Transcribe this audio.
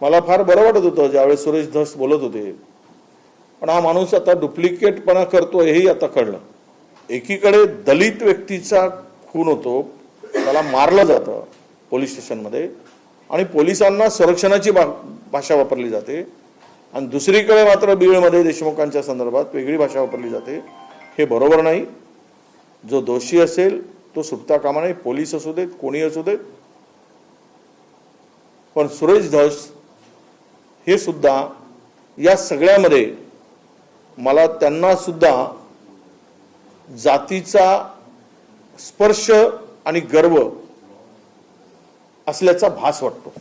मला फार बरं वाटत होतं ज्यावेळेस सुरेश धस बोलत होते. पण हा माणूस आता डुप्लिकेटपणा करतो हेही आता कळलं. एकीकडे दलित व्यक्तीचा खून होतो त्याला मारलं जातं पोलीस स्टेशनमध्ये आणि पोलिसांना संरक्षणाची भा भाषा वापरली जाते. आणि दुसरीकडे मात्र बीडमध्ये देशमुखांच्या संदर्भात वेगळी भाषा वापरली जाते. हे बरोबर नाही. जो दोषी असेल तो सुटता कामा नाही पोलीस असू देत कोणी असू देत. पण सुरेश धस हे सुद्धा या सगळ्यामध्ये मला त्यांना सुद्धा जातीचा स्पर्श आणि गर्व असल्याचा भास वाटतो.